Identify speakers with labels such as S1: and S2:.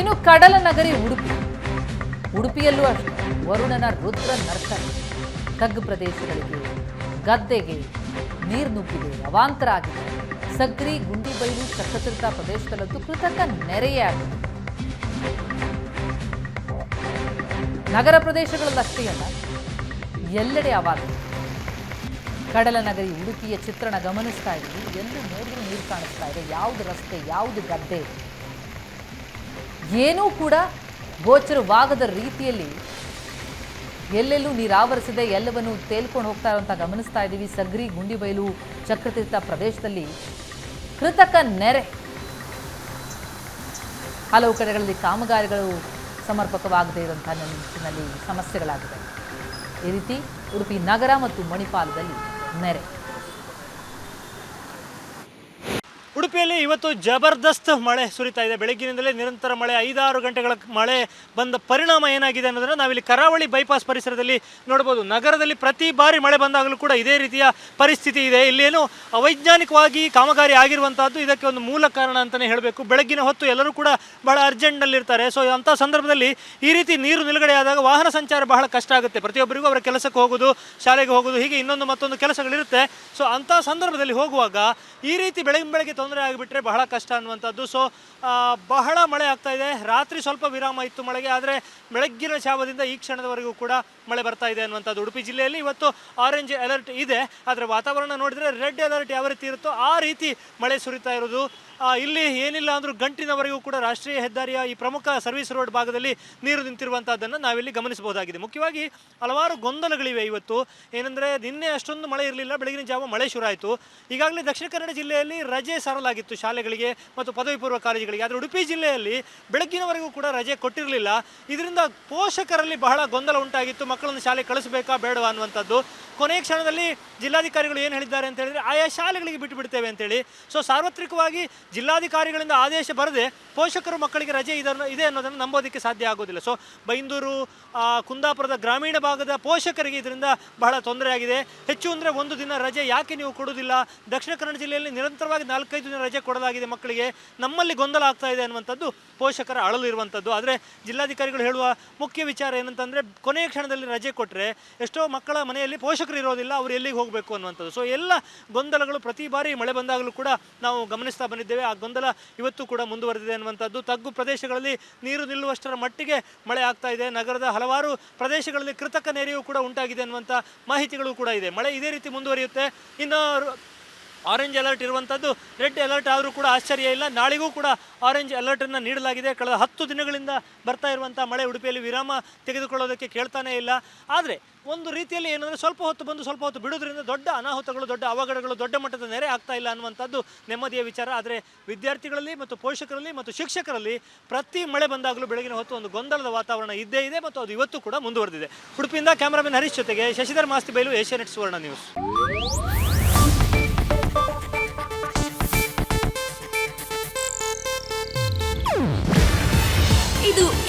S1: ಇನ್ನು ಕಡಲ ನಗರಿ ಉಡುಪಿ. ಉಡುಪಿಯಲ್ಲೂ ಅಷ್ಟೇ, ವರುಣನ ರುದ್ರ ನರ್ತನ. ತಗ್ಗು ಪ್ರದೇಶಗಳಿಗೆ ಗದ್ದೆಗೆ ನೀರು ನುಗ್ಗಿದೆ, ಅವಾಂತರ ಆಗಿದೆ. ಸಗ್ರಿ ಗುಂಡಿಬೈಲು ಚಕ್ಕತಿರ್ತ ಪ್ರದೇಶದಲ್ಲಂತೂ ಕೃತಕ ನೆರೆಯೇ ಆಗಿದೆ ನಗರ ಪ್ರದೇಶಗಳಲ್ಲಷ್ಟೇ ಅಲ್ಲ, ಎಲ್ಲೆಡೆ ಅವಾಗ ಕಡಲ ನಗರಿ ಉಡುಪಿಯ ಚಿತ್ರಣ ಗಮನಿಸ್ತಾ ಇದ್ದೀವಿ. ಎಲ್ಲೂ ನೋಡಿದ್ರೂ ನೀರು ಕಾಣಿಸ್ತಾ ಇದೆ. ಯಾವುದು ರಸ್ತೆ, ಯಾವುದು ಗದ್ದೆ ಏನೂ ಕೂಡ ಗೋಚರವಾಗದ ರೀತಿಯಲ್ಲಿ ಎಲ್ಲೆಲ್ಲೂ ನೀರಾವರಿಸಿದೆ ಎಲ್ಲವನ್ನು ತೇಲ್ಕೊಂಡು ಹೋಗ್ತಾ ಅಂತ ಗಮನಿಸ್ತಾ ಇದ್ದೀವಿ. ಸಗ್ರಿ, ಗುಂಡಿಬೈಲು, ಚಕ್ರತೀರ್ಥ ಪ್ರದೇಶದಲ್ಲಿ ಕೃತಕ ನೆರೆ. ಹಲವು ಕಡೆಗಳಲ್ಲಿ ಕಾಮಗಾರಿಗಳು ಸಮರ್ಪಕವಾಗದೇ ಇರುವಂತಹ ನಿಟ್ಟಿನಲ್ಲಿ ಸಮಸ್ಯೆಗಳಾಗಿದೆ ಈ ರೀತಿ ಉಡುಪಿ ನಗರ ಮತ್ತು ಮಣಿಪಾಲದಲ್ಲಿ ನೆರೆ.
S2: ಉಡುಪಿಯಲ್ಲಿ ಇವತ್ತು ಜಬರ್ದಸ್ತ್ ಮಳೆ ಸುರಿತಾ ಇದೆ. ಬೆಳಗ್ಗಿನಿಂದಲೇ ನಿರಂತರ ಮಳೆ, ಐದಾರು ಗಂಟೆಗಳ ಮಳೆ ಬಂದ ಪರಿಣಾಮ ಏನಾಗಿದೆ ಅನ್ನೋದನ್ನು ನಾವಿಲ್ಲಿ ಕರಾವಳಿ ಬೈಪಾಸ್ ಪರಿಸರದಲ್ಲಿ ನೋಡ್ಬೋದು. ನಗರದಲ್ಲಿ ಪ್ರತಿ ಬಾರಿ ಮಳೆ ಬಂದಾಗಲೂ ಕೂಡ ಇದೇ ರೀತಿಯ ಪರಿಸ್ಥಿತಿ ಇದೆ. ಇಲ್ಲೇನು ಅವೈಜ್ಞಾನಿಕವಾಗಿ ಕಾಮಗಾರಿ ಆಗಿರುವಂತಹದ್ದು ಇದಕ್ಕೆ ಒಂದು ಮೂಲ ಕಾರಣ ಅಂತಲೇ ಹೇಳಬೇಕು. ಬೆಳಗ್ಗಿನ ಹೊತ್ತು ಎಲ್ಲರೂ ಕೂಡ ಬಹಳ ಅರ್ಜೆಂಟ್ನಲ್ಲಿರ್ತಾರೆ ಸೊ ಅಂಥ ಸಂದರ್ಭದಲ್ಲಿ ಈ ರೀತಿ ನೀರು ನಿಲುಗಡೆ ಆದಾಗ ವಾಹನ ಸಂಚಾರ ಬಹಳ ಕಷ್ಟ ಆಗುತ್ತೆ. ಪ್ರತಿಯೊಬ್ಬರಿಗೂ ಅವರ ಕೆಲಸಕ್ಕೆ ಹೋಗೋದು ಶಾಲೆಗೆ ಹೋಗೋದು ಹೀಗೆ ಇನ್ನೊಂದು ಮತ್ತೊಂದು ಕೆಲಸಗಳಿರುತ್ತೆ. ಸೊ ಅಂಥ ಸಂದರ್ಭದಲ್ಲಿ ಹೋಗುವಾಗ ಈ ರೀತಿ ಬೆಳಗಿನ ಬೆಳಗ್ಗೆ ತೊಂದರೆ ಆಗಿಬಿಟ್ರೆ ಬಹಳ ಕಷ್ಟ ಅನ್ನುವಂಥದ್ದು. ಸೊ ಬಹಳ ಮಳೆ ಆಗ್ತಾ ಇದೆ. ರಾತ್ರಿ ಸ್ವಲ್ಪ ವಿರಾಮ ಇತ್ತು ಮಳೆಗೆ, ಆದರೆ ಬೆಳಗ್ಗಿನ ಜಾವದಿಂದ ಈ ಕ್ಷಣದವರೆಗೂ ಕೂಡ ಮಳೆ ಬರ್ತಾ ಇದೆ ಅನ್ನುವಂಥದ್ದು. ಉಡುಪಿ ಜಿಲ್ಲೆಯಲ್ಲಿ ಇವತ್ತು ಆರೆಂಜ್ ಅಲರ್ಟ್ ಇದೆ. ಆದರೆ ವಾತಾವರಣ ನೋಡಿದರೆ ರೆಡ್ ಅಲರ್ಟ್ ಯಾವ ರೀತಿ ಇರುತ್ತೋ ಆ ರೀತಿ ಮಳೆ ಸುರಿತಾ ಇರೋದು ಇಲ್ಲಿ ಏನಿಲ್ಲ ಅಂದರೂ ಗಂಟಿನವರೆಗೂ ಕೂಡ ರಾಷ್ಟ್ರೀಯ ಹೆದ್ದಾರಿಯ ಈ ಪ್ರಮುಖ ಸರ್ವಿಸ್ ರೋಡ್ ಭಾಗದಲ್ಲಿ ನೀರು ನಿಂತಿರುವಂಥದ್ದನ್ನು ನಾವಿಲ್ಲಿ ಗಮನಿಸಬಹುದಾಗಿದೆ. ಮುಖ್ಯವಾಗಿ ಹಲವಾರು ಗೊಂದಲಗಳಿವೆ ಇವತ್ತು. ಏನಂದ್ರೆ ನಿನ್ನೆ ಅಷ್ಟೊಂದು ಮಳೆ ಇರಲಿಲ್ಲ, ಬೆಳಗಿನ ಜಾವ ಮಳೆ ಶುರು ಆಯಿತು. ಈಗಾಗಲೇ ದಕ್ಷಿಣ ಕನ್ನಡ ಜಿಲ್ಲೆಯಲ್ಲಿ ರಜೆ ಸಾರಲಾಗಿತ್ತು ಶಾಲೆಗಳಿಗೆ ಮತ್ತು ಪದವಿ ಪೂರ್ವ ಕಾಲೇಜುಗಳಿಗೆ. ಆದರೆ ಉಡುಪಿ ಜಿಲ್ಲೆಯಲ್ಲಿ ಬೆಳಗ್ಗಿನವರೆಗೂ ಕೂಡ ರಜೆ ಕೊಟ್ಟಿರಲಿಲ್ಲ. ಇದರಿಂದ ಪೋಷಕರಲ್ಲಿ ಬಹಳ ಗೊಂದಲ ಉಂಟಾಗಿತ್ತು. ಮಕ್ಕಳನ್ನು ಶಾಲೆ ಕಳಿಸಬೇಕಾ ಬೇಡವಾ ಅನ್ನುವಂಥದ್ದು. ಕೊನೆಯ ಕ್ಷಣದಲ್ಲಿ ಜಿಲ್ಲಾಧಿಕಾರಿಗಳು ಏನು ಹೇಳಿದ್ದಾರೆ ಅಂತ ಹೇಳಿದ್ರೆ, ಆಯಾ ಶಾಲೆಗಳಿಗೆ ಬಿಟ್ಟು ಬಿಡ್ತೇವೆ ಅಂತೇಳಿ. ಸೊ ಸಾರ್ವತ್ರಿಕವಾಗಿ ಜಿಲ್ಲಾಧಿಕಾರಿಗಳಿಂದ ಆದೇಶ ಬರದೆ ಪೋಷಕರು ಮಕ್ಕಳಿಗೆ ರಜೆ ಇದನ್ನು, ಇದೆ ಅನ್ನೋದನ್ನು ನಂಬೋದಕ್ಕೆ ಸಾಧ್ಯ ಆಗೋದಿಲ್ಲ. ಸೊ ಬೈಂದೂರು ಕುಂದಾಪುರದ ಗ್ರಾಮೀಣ ಭಾಗದ ಪೋಷಕರಿಗೆ ಇದರಿಂದ ಬಹಳ ತೊಂದರೆ ಆಗಿದೆ. ಹೆಚ್ಚು ಅಂದರೆ ಒಂದು ದಿನ ರಜೆ ಯಾಕೆ ನೀವು ಕೊಡುವುದಿಲ್ಲ? ದಕ್ಷಿಣ ಕನ್ನಡ ಜಿಲ್ಲೆಯಲ್ಲಿ ನಿರಂತರವಾಗಿ ನಾಲ್ಕೈದು ರಜೆ ಕೊಡಲಾಗಿದೆ. ಮಕ್ಕಳಿಗೆ ನಮ್ಮಲ್ಲಿ ಗೊಂದಲ ಆಗ್ತಾ ಇದೆ ಅನ್ನುವಂಥದ್ದು ಪೋಷಕರ ಅಳಲು ಇರುವಂಥದ್ದು. ಆದರೆ ಜಿಲ್ಲಾಧಿಕಾರಿಗಳು ಹೇಳುವ ಮುಖ್ಯ ವಿಚಾರ ಏನಂತಂದರೆ, ಕೊನೆಯ ಕ್ಷಣದಲ್ಲಿ ರಜೆ ಕೊಟ್ಟರೆ ಎಷ್ಟೋ ಮಕ್ಕಳ ಮನೆಯಲ್ಲಿ ಪೋಷಕರು ಇರೋದಿಲ್ಲ, ಅವರು ಎಲ್ಲಿಗೆ ಹೋಗಬೇಕು ಅನ್ನುವಂಥದ್ದು. ಸೊ ಎಲ್ಲ ಗೊಂದಲಗಳು ಪ್ರತಿ ಬಾರಿ ಮಳೆ ಬಂದಾಗಲೂ ಕೂಡ ನಾವು ಗಮನಿಸ್ತಾ ಬಂದಿದ್ದೇವೆ. ಆ ಗೊಂದಲ ಇವತ್ತು ಕೂಡ ಮುಂದುವರೆದಿದೆ ಅನ್ನುವಂಥದ್ದು. ತಗ್ಗು ಪ್ರದೇಶಗಳಲ್ಲಿ ನೀರು ನಿಲ್ಲುವಷ್ಟರ ಮಟ್ಟಿಗೆ ಮಳೆ ಆಗ್ತಾ ಇದೆ. ನಗರದ ಹಲವಾರು ಪ್ರದೇಶಗಳಲ್ಲಿ ಕೃತಕ ನೆರೆಯೂ ಕೂಡ ಉಂಟಾಗಿದೆ ಅನ್ನುವಂಥ ಮಾಹಿತಿಗಳು ಕೂಡ ಇದೆ. ಮಳೆ ಇದೇ ರೀತಿ ಮುಂದುವರಿಯುತ್ತೆ. ಇನ್ನು ಆರೆಂಜ್ ಅಲರ್ಟ್ ಇರುವಂಥದ್ದು ರೆಡ್ ಅಲರ್ಟ್ ಆದರೂ ಕೂಡ ಆಶ್ಚರ್ಯ ಇಲ್ಲ. ನಾಳೆಗೂ ಕೂಡ ಆರೆಂಜ್ ಅಲರ್ಟನ್ನು ನೀಡಲಾಗಿದೆ. ಕಳೆದ ಹತ್ತು ದಿನಗಳಿಂದ ಬರ್ತಾ ಇರುವಂಥ ಮಳೆ ಉಡುಪಿಯಲ್ಲಿ ವಿರಾಮ ತೆಗೆದುಕೊಳ್ಳೋದಕ್ಕೆ ಕೇಳ್ತಾನೇ ಇಲ್ಲ. ಆದರೆ ಒಂದು ರೀತಿಯಲ್ಲಿ ಏನಂದರೆ ಸ್ವಲ್ಪ ಹೊತ್ತು ಬಂದು ಸ್ವಲ್ಪ ಹೊತ್ತು ಬಿಡೋದ್ರಿಂದ ದೊಡ್ಡ ಅನಾಹುತಗಳು, ದೊಡ್ಡ ಅವಘಡಗಳು, ದೊಡ್ಡ ಮಟ್ಟದ ನೆರೆ ಆಗ್ತಾ ಇಲ್ಲ ಅನ್ನುವಂಥದ್ದು ನೆಮ್ಮದಿಯ ವಿಚಾರ. ಆದರೆ ವಿದ್ಯಾರ್ಥಿಗಳಲ್ಲಿ ಮತ್ತು ಪೋಷಕರಲ್ಲಿ ಮತ್ತು ಶಿಕ್ಷಕರಲ್ಲಿ ಪ್ರತಿ ಮಳೆ ಬಂದಾಗಲೂ ಬೆಳಗಿನ ಹೊತ್ತು ಒಂದು ಗೊಂದಲದ ವಾತಾವರಣ ಇದ್ದೇ ಇದೆ ಮತ್ತು ಅದು ಇವತ್ತು ಕೂಡ ಮುಂದುವರೆದಿದೆ. ಉಡುಪಿಯಿಂದ ಕ್ಯಾಮರಾಮನ್ ಹರೀಶ್ ಜೊತೆಗೆ Shashidhar Masti Bailu Asianet Suvarna news.